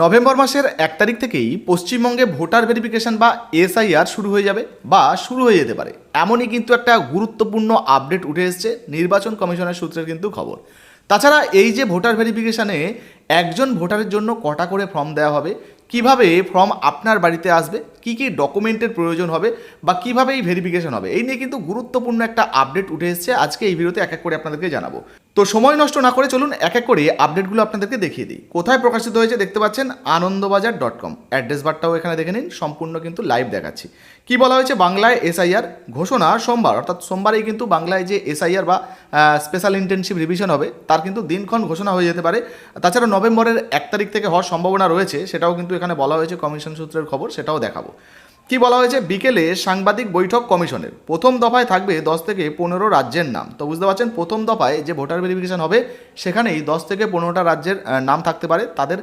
November মাসের এক তারিখ থেকেই পশ্চিমবঙ্গে ভোটার ভেরিফিকেশন বা এসআইআর শুরু হয়ে যাবে বা শুরু হয়ে যেতে পারে। এমনই কিন্তু একটা গুরুত্বপূর্ণ আপডেট উঠে এসছে নির্বাচন কমিশনের সূত্রের কিন্তু খবর। তাছাড়া এই যে ভোটার ভেরিফিকেশানে একজন ভোটারের জন্য কটা করে ফর্ম দেওয়া হবে, কীভাবে ফর্ম আপনার বাড়িতে আসবে, কি কি ডকুমেন্টের প্রয়োজন হবে বা কীভাবে এই ভেরিফিকেশন হবে, এই নিয়ে কিন্তু গুরুত্বপূর্ণ একটা আপডেট উঠে এসেছে। আজকে এই ভিডিওতে এক এক করে আপনাদেরকে জানাব। তো সময় নষ্ট না করে চলুন এক এক করে আপডেটগুলো আপনাদেরকে দেখিয়ে দিই। কোথায় প্রকাশিত হয়েছে দেখতে পাচ্ছেন? আনন্দবাজার ডট কম অ্যাড্রেস বারটাও এখানে দেখে নিন, সম্পূর্ণ কিন্তু লাইভ দেখাচ্ছি। কি বলা হয়েছে? বাংলায় এসআইআর ঘোষণা সোমবার, অর্থাৎ সোমবারেই কিন্তু বাংলায় যে এসআইআর বা স্পেশাল ইন্টেনসিভ রিভিশন হবে, তার কিন্তু দিনক্ষণ ঘোষণা হয়ে যেতে পারে। তাছাড়া নভেম্বরের এক তারিখ থেকে হওয়ার সম্ভাবনা রয়েছে, সেটাও কিন্তু এখানে বলা হয়েছে কমিশন সূত্রের খবর, সেটাও দেখাবো। কি বলা হয়েছে? বিকেলে সাংবাদিক বৈঠক কমিশনের। প্রথম দফায় থাকবে দশ থেকে পনেরো রাজ্যের নাম। তো বুঝতে পারছেন, প্রথম দফায় যে ভোটার ভেরিফিকেশন হবে, সেখানেই দশ থেকে পনেরোটা রাজ্যের নাম থাকতে পারে। তাদের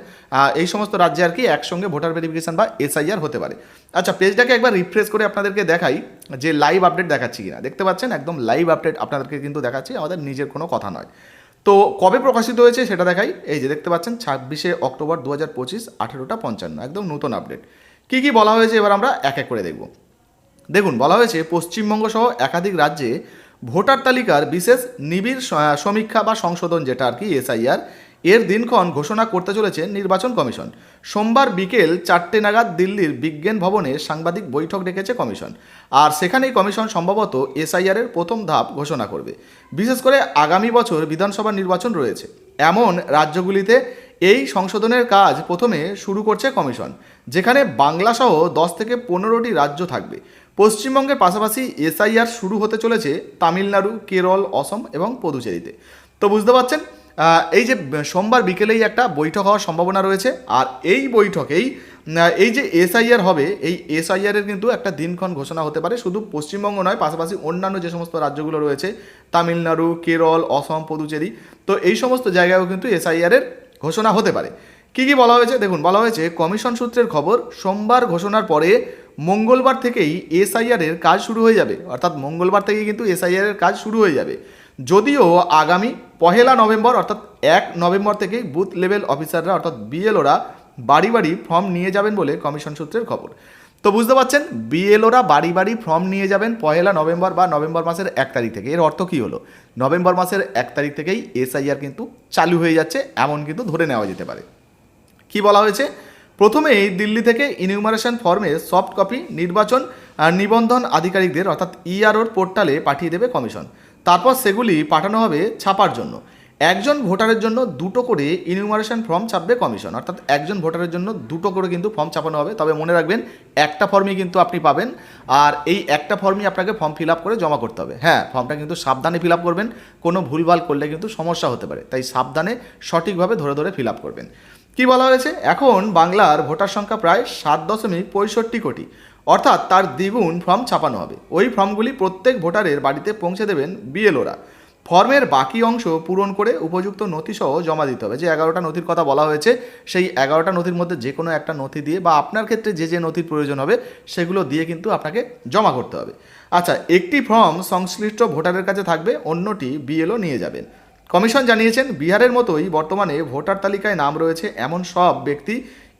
এই সমস্ত রাজ্যে আর কি একসঙ্গে ভোটার ভেরিফিকেশন বা এসআইআর হতে পারে। আচ্ছা পেজটাকে একবার রিফ্রেশ করে আপনাদেরকে দেখাই যে লাইভ আপডেট দেখাচ্ছি কিনা। দেখতে পাচ্ছেন, একদম লাইভ আপডেট আপনাদেরকে কিন্তু দেখাচ্ছি, আমাদের নিজের কোনো কথা নয়। তো কবে প্রকাশিত হয়েছে সেটা দেখাই। এই যে দেখতে পাচ্ছেন, ছাব্বিশে অক্টোবর দু হাজার পঁচিশ, আঠেরোটা পঞ্চান্ন, একদম নতুন আপডেট। কী কী বলা হয়েছে এবার আমরা এক এক করে দেখব। দেখুন, বলা হয়েছে পশ্চিমবঙ্গ সহ একাধিক রাজ্যে ভোটার তালিকার বিশেষ নিবিড় সমীক্ষা বা সংশোধন যেটা আর কি এসআইআর, এর দিনক্ষণ ঘোষণা করতে চলেছে নির্বাচন কমিশন। সোমবার বিকেল চারটে নাগাদ দিল্লির বিজ্ঞান ভবনে সাংবাদিক বৈঠক ডেকেছে কমিশন। আর সেখানেই কমিশন সম্ভবত এসআইআরের প্রথম ধাপ ঘোষণা করবে। বিশেষ করে আগামী বছর বিধানসভা নির্বাচন রয়েছে। এমন রাজ্যগুলিতে এই সংশোধনের কাজ প্রথমে শুরু করছে কমিশন, যেখানে বাংলাসহ দশ থেকে পনেরোটি রাজ্য থাকবে। পশ্চিমবঙ্গের পাশাপাশি এসআইআর শুরু হতে চলেছে তামিলনাড়ু, কেরল, অসম এবং পুদুচেরিতে। তো বুঝতে পারছেন এই যে সোমবার বিকেলেই একটা বৈঠক হওয়ার সম্ভাবনা রয়েছে, আর এই বৈঠকেই এই যে এসআইআর হবে, এই এসআইআরের কিন্তু একটা দিনক্ষণ ঘোষণা হতে পারে, শুধু পশ্চিমবঙ্গ নয়, পাশাপাশি অন্যান্য যে সমস্ত রাজ্যগুলো রয়েছে, তামিলনাড়ু, কেরল, অসম, পুদুচেরি, তো এই সমস্ত জায়গায়ও কিন্তু এসআইআরের ঘোষণা হতে পারে। কি কি বলা হয়েছে? দেখুন, বলা হয়েছে, কমিশন সূত্রের খবর, সোমবার ঘোষণার পরে মঙ্গলবার থেকেই এসআইআর এর কাজ শুরু হয়ে যাবে। অর্থাৎ মঙ্গলবার থেকেই কিন্তু এসআইআর এর কাজ শুরু হয়ে যাবে। যদিও আগামী পহেলা নভেম্বর, অর্থাৎ এক নভেম্বর থেকেই বুথ লেভেল অফিসাররা, অর্থাৎ বিএলওরা, বাড়ি বাড়ি ফর্ম নিয়ে যাবেন বলে কমিশন সূত্রের খবর। তো বুঝতে পারছেন, বিএলওরা বাড়ি বাড়ি ফর্ম নিয়ে যাবেন পহেলা নভেম্বর বা নভেম্বর মাসের এক তারিখ থেকে। এর অর্থ কী হলো? নভেম্বর মাসের এক তারিখ থেকেই এসআইআর কিন্তু চালু হয়ে যাচ্ছে, এমন কিন্তু ধরে নেওয়া যেতে পারে। কি বলা হয়েছে? প্রথমেই দিল্লি থেকে ইনিউমারেশন ফর্মে সফট কপি নির্বাচন নিবন্ধন আধিকারিকদের, অর্থাৎ ইআরওর পোর্টালে পাঠিয়ে দেবে কমিশন তারপর সেগুলি পাঠানো হবে ছাপার জন্য। একজন ভোটারের জন্য দুটো করে ইনিউমারেশন ফর্ম ছাপবে কমিশন অর্থাৎ একজন ভোটারের জন্য দুটো করে কিন্তু ফর্ম ছাপানো হবে। তবে মনে রাখবেন, একটা ফর্মই কিন্তু আপনি পাবেন, আর এই একটা ফর্মই আপনাকে ফর্ম ফিল আপ করে জমা করতে হবে। হ্যাঁ ফর্মটা কিন্তু সাবধানে ফিল আপ করবেন, কোনো ভুলভাল করলে কিন্তু সমস্যা হতে পারে। তাই সাবধানে সঠিকভাবে ধরে ধরে ফিল আপ করবেন। কি বলা হয়েছে? এখন বাংলার ভোটার সংখ্যা প্রায় সাত দশমিক পঁয়ষট্টি কোটি, অর্থাৎ তার দ্বিগুণ ফর্ম ছাপানো হবে। ওই ফর্মগুলি প্রত্যেক ভোটারের বাড়িতে পৌঁছে দেবেন বিএলওরা ফর্মের বাকি অংশ পূরণ করে উপযুক্ত নথিসহ জমা দিতে হবে। যে এগারোটা নথির কথা বলা হয়েছে, সেই এগারোটা নথির মধ্যে যে কোনো একটা নথি দিয়ে বা আপনার ক্ষেত্রে যে যে নথির প্রয়োজন হবে, সেগুলো দিয়ে কিন্তু আপনাকে জমা করতে হবে। আচ্ছা একটি ফর্ম সংশ্লিষ্ট ভোটারের কাছে থাকবে, অন্যটি বিএলও নিয়ে যাবেন। কমিশন জানিয়েছেন, বিহারের মতোই বর্তমানে ভোটার তালিকায় নাম রয়েছে এমন সব ব্যক্তি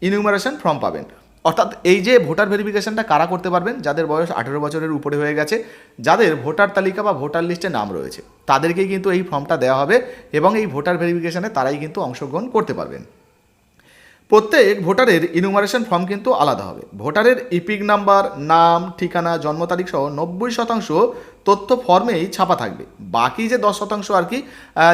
ইনিউমারেশন ফর্ম পাবেন। অর্থাৎ এই যে ভোটার ভেরিফিকেশনটা কারা করতে পারবেন, যাদের বয়স আঠেরো বছরের উপরে হয়ে গেছে, যাদের ভোটার তালিকা বা ভোটার লিস্টে নাম রয়েছে, তাদেরকেই কিন্তু এই ফর্মটা দেওয়া হবে এবং এই ভোটার ভেরিফিকেশনে তারাই কিন্তু অংশগ্রহণ করতে পারবেন। প্রত্যেক ভোটারের ইনুমারেশন ফর্ম কিন্তু আলাদা হবে। ভোটারের ইপিক নাম্বার নাম, ঠিকানা, জন্ম তারিখ সহ নব্বই শতাংশ তথ্য ফর্মেই ছাপা থাকবে। বাকি যে দশ শতাংশ আর কি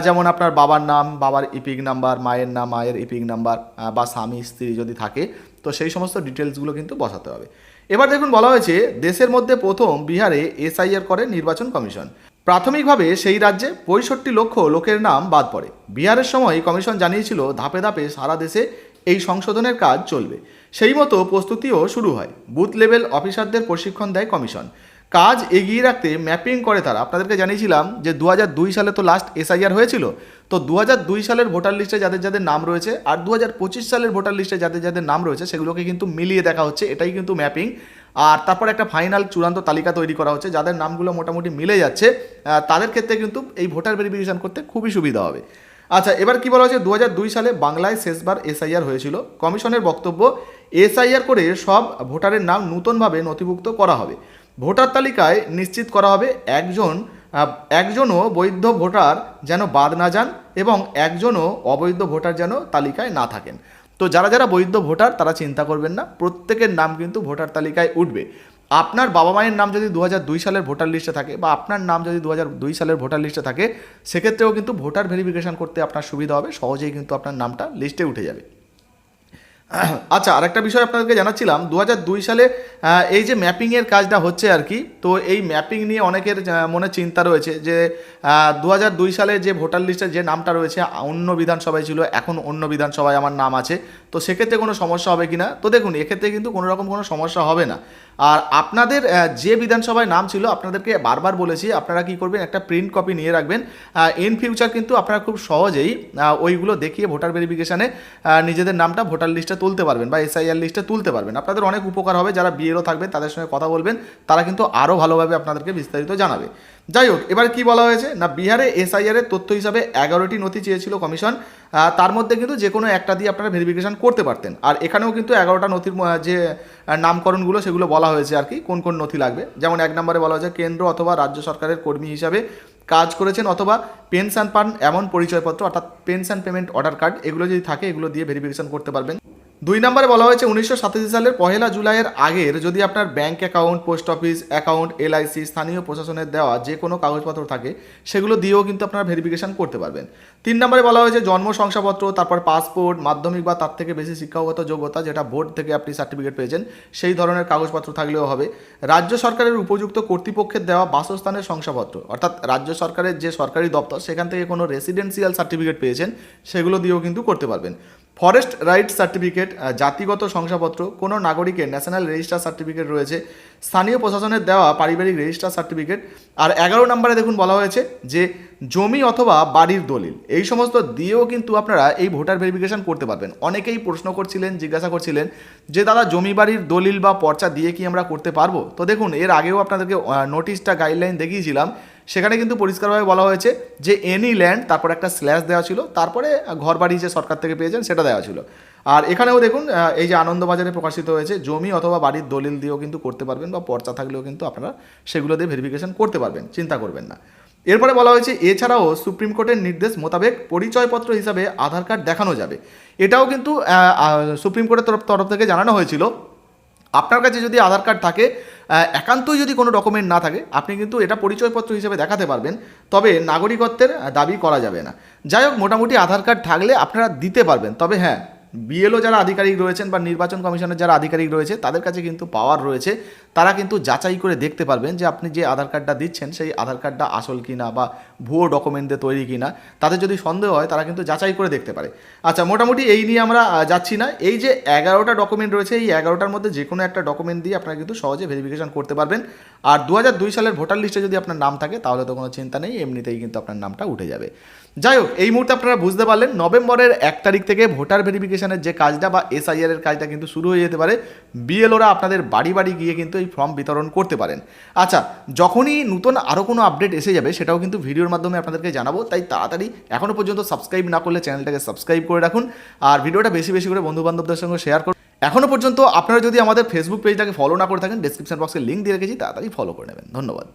যেমন আপনার বাবার নাম, বাবার ইপিক নাম্বার মায়ের নাম, মায়ের ইপিক নাম্বার বা স্বামী, স্ত্রী যদি থাকে তো সেই সমস্ত ডিটেলসগুলো কিন্তু বসাতে হবে। এবার দেখুন বলা হয়েছে, দেশের মধ্যে প্রথম বিহারে এসআইআর করে নির্বাচন কমিশন। প্রাথমিকভাবে সেই রাজ্যে পঁয়ষট্টি লক্ষ লোকের নাম বাদ পড়ে। বিহারের সময় কমিশন জানিয়েছিল, ধাপে ধাপে সারা দেশে এই সংশোধনের কাজ চলবে। সেই মতো প্রস্তুতিও শুরু হয়। বুথ লেভেল অফিসারদের প্রশিক্ষণ দেয় কমিশন। কাজ এগিয়ে রাখতে ম্যাপিং করে তারা। আপনাদেরকে জানিয়েছিলাম যে দু সালে তো লাস্ট এসআইআর হয়েছিল। তো দু সালের ভোটার লিস্টে যাদের যাদের নাম রয়েছে আর দু হাজার পঁচিশ সালের ভোটার লিস্টে যাদের যাদের নাম রয়েছে সেগুলোকে কিন্তু মিলিয়ে দেখা হচ্ছে। এটাই কিন্তু ম্যাপিং। আর তারপর একটা ফাইনাল চূড়ান্ত তালিকা তৈরি করা হচ্ছে। যাদের নামগুলো মোটামুটি মিলে যাচ্ছে তাদের ক্ষেত্রে কিন্তু এই ভোটার ভেরিফিকেশন করতে খুবই সুবিধা হবে। আচ্ছা এবার কি বলা হয়েছে? দু সালে বাংলায় শেষবার এসআইআর হয়েছিল। কমিশনের বক্তব্য এসআইআর করে সব ভোটারের নাম নতুনভাবে নথিভুক্ত করা হবে। ভোটার তালিকায় নিশ্চিত করা হবে একজন একজনও বৈধ ভোটার যেন বাদ না যান এবং একজনও অবৈধ ভোটার যেন তালিকায় না থাকেন। তো যারা যারা বৈধ ভোটার, তারা চিন্তা করবেন না, প্রত্যেকের নাম কিন্তু ভোটার তালিকায় উঠবে। আপনার বাবা মায়ের নাম যদি দু সালের ভোটার লিস্টে থাকে বা আপনার নাম যদি দু সালের ভোটার লিস্টে থাকে, সেক্ষেত্রেও কিন্তু ভোটার ভেরিফিকেশন করতে আপনার সুবিধা হবে, সহজেই কিন্তু আপনার নামটা লিস্টে উঠে যাবে। আচ্ছা আরেকটা বিষয় আপনাদেরকে জানাচ্ছিলাম দু সালে এই যে ম্যাপিংয়ের কাজটা হচ্ছে আর কি, তো এই ম্যাপিং নিয়ে অনেকের মনে চিন্তা রয়েছে যে দু সালে যে ভোটার লিস্টের যে নামটা রয়েছে, অন্য বিধানসভায় ছিল, এখন অন্য বিধানসভায় আমার নাম আছে, তো সেক্ষেত্রে কোনো সমস্যা হবে কি না তো দেখুন, এক্ষেত্রে কিন্তু কোনো রকম কোনো সমস্যা হবে না। আর আপনাদের যে বিধানসভায় নাম ছিল, আপনাদেরকে বারবার বলেছি, আপনারা কি করবেন, একটা প্রিন্ট কপি নিয়ে রাখবেন। ইন ফিউচার কিন্তু আপনারা খুব সহজেই ওইগুলো দেখিয়ে ভোটার ভেরিফিকেশানে নিজেদের নামটা ভোটার লিস্টে তুলতে পারবেন বা এসআইআর লিস্টে তুলতে পারবেন। আপনাদের অনেক উপকার হবে, যারা বিএলও থাকবেন, তাদের সঙ্গে কথা বলবেন, তারা কিন্তু আরও ভালোভাবে আপনাদেরকে বিস্তারিত জানাবে। যাই হোক এবার কি বলা হয়েছে? না, বিহারে এসআইআর এর তথ্য হিসাবে এগারোটি নথি চেয়েছিল কমিশন তার মধ্যে কিন্তু যে কোনো একটা দিয়ে আপনারা ভেরিফিকেশন করতে পারতেন। আর এখানেও কিন্তু এগারোটা নথির যে নামকরণগুলো সেগুলো বলা হয়েছে আর কি, কোন কোন নথি লাগবে। যেমন এক নম্বরে বলা হয়েছে, কেন্দ্র অথবা রাজ্য সরকারের কর্মী হিসাবে কাজ করেছেন অথবা পেনশন পান এমন পরিচয়পত্র, অর্থাৎ পেনশন পেমেন্ট অর্ডার কার্ড এগুলো যদি থাকে, এগুলো দিয়ে ভেরিফিকেশন করতে পারবেন। দুই নম্বরে বলা হয়েছে উনিশশো সাতাশি সালের পহেলা জুলাইয়ের আগের যদি আপনার bank account, post office, account, LIC, স্থানীয় প্রশাসনের দেওয়া যে কোনো কাগজপত্র থাকে, সেগুলো দিয়েও কিন্তু আপনারা ভেরিফিকেশন করতে পারবেন। তিন নম্বরে বলা হয়েছে জন্ম শংসাপত্র, তারপর পাসপোর্ট, মাধ্যমিক বা তার থেকে বেশি শিক্ষাগত যোগ্যতা যেটা বোর্ড থেকে আপনি সার্টিফিকেট পেয়েছেন, সেই ধরনের কাগজপত্র থাকলেও হবে। রাজ্য সরকারের উপযুক্ত কর্তৃপক্ষের দেওয়া বাসস্থানের শংসাপত্র, অর্থাৎ রাজ্য সরকারের যে সরকারি দপ্তর, সেখান থেকে কোনো রেসিডেন্সিয়াল সার্টিফিকেট পেয়েছেন, সেগুলো দিয়েও কিন্তু করতে পারবেন। ফরেস্ট রাইট সার্টিফিকেট জাতিগত শংসাপত্র, কোনো নাগরিকের ন্যাশনাল রেজিস্টার সার্টিফিকেট রয়েছে, স্থানীয় প্রশাসনের দেওয়া পারিবারিক রেজিস্টার সার্টিফিকেট, আর এগারো নম্বরে দেখুন বলা হয়েছে যে জমি অথবা বাড়ির দলিল, এই সমস্ত দিয়েও কিন্তু আপনারা এই ভোটার ভেরিফিকেশন করতে পারবেন। অনেকেই প্রশ্ন করছিলেন, জিজ্ঞাসা করছিলেন যে, দাদা, জমি, বাড়ির দলিল বা পর্চা দিয়ে কি আমরা করতে পারব? তো দেখুন, এর আগেও আপনাদেরকে নোটিশটা গাইডলাইন দেখিয়েছিলাম সেখানে কিন্তু পরিষ্কারভাবে বলা হয়েছে যে এনি ল্যান্ড তারপর একটা স্ল্যাশ দেওয়া ছিল, তারপরে ঘর বাড়ি যে সরকার থেকে পেয়েছেন সেটা দেওয়া ছিল। আর এখানেও দেখুন এই যে আনন্দবাজারে প্রকাশিত হয়েছে, জমি অথবা বাড়ির দলিল দিয়েও কিন্তু করতে পারবেন বা পর্চা থাকলেও কিন্তু আপনারা সেগুলো দিয়ে ভেরিফিকেশন করতে পারবেন, চিন্তা করবেন না। এরপরে বলা হয়েছে, এছাড়াও সুপ্রিম কোর্টের নির্দেশ মোতাবেক পরিচয়পত্র হিসাবে আধার কার্ড দেখানো যাবে। এটাও কিন্তু সুপ্রিম কোর্টের তরফ তরফ থেকে জানানো হয়েছিল। আপনার কাছে যদি আধার কার্ড থাকে একান্তই যদি কোনো ডকুমেন্ট না থাকে, আপনি কিন্তু এটা পরিচয়পত্র হিসেবে দেখাতে পারবেন, তবে নাগরিকত্বের দাবি করা যাবে না। যাই হোক, মোটামুটি আধার কার্ড থাকলে আপনারা দিতে পারবেন, তবে হ্যাঁ বিএলও যারা আধিকারিক রয়েছেন বা নির্বাচন কমিশনের যারা আধিকারিক রয়েছে, তাদের কাছে কিন্তু পাওয়ার রয়েছে। তারা কিন্তু যাচাই করে দেখতে পারবেন যে আপনি যে আধার কার্ডটা দিচ্ছেন, সেই আধার কার্ডটা আসল কিনা বা ভুয়ো ডকুমেন্ট দিয়ে তৈরি কিনা তাদের যদি সন্দেহ হয়, তারা কিন্তু যাচাই করে দেখতে পারে। আচ্ছা মোটামুটি এই নিয়ে আমরা যাচ্ছি না। এই যে এগারোটা ডকুমেন্ট রয়েছে, এই এগারোটার মধ্যে যে কোনো একটা ডকুমেন্ট দিয়ে আপনারা কিন্তু সহজে ভেরিফিকেশন করতে পারবেন। আর দু সালের ভোটার লিস্টে যদি আপনার নাম থাকে, তাহলে তো কোনো চিন্তা নেই, এমনিতেই কিন্তু আপনার নামটা উঠে যাবে। যাই হোক, এই মুহূর্তে আপনারা বুঝতে পারলেন, নভেম্বরের এক তারিখ থেকে ভোটার ভেরিফিকেশনের যে কাজটা বা এসআইআর এর কাজটা কিন্তু শুরু হয়ে যেতে পারে বিএলওরা আপনাদের বাড়ি বাড়ি গিয়ে কিন্তু এই ফর্ম বিতরণ করতে পারেন। আচ্ছা যখনই নতুন আরও কোনো আপডেট এসে যাবে, সেটাও কিন্তু ভিডিওর মাধ্যমে আপনাদেরকে জানাব, তাই তাড়াতাড়ি এখনও পর্যন্ত সাবস্ক্রাইব না করলে চ্যানেলটাকে সাবস্ক্রাইব করে রাখুন, আর ভিডিওটা বেশি বেশি করে বন্ধু বান্ধবদের সঙ্গে শেয়ার করুন। এখনও পর্যন্ত আপনারা যদি আমাদের ফেসবুক পেজটাকে ফলো না করে থাকেন ডিসক্রিপশন বক্সে লিঙ্ক দিয়ে রেখেছি, তাড়াতাড়ি ফলো করে নেবেন। ধন্যবাদ।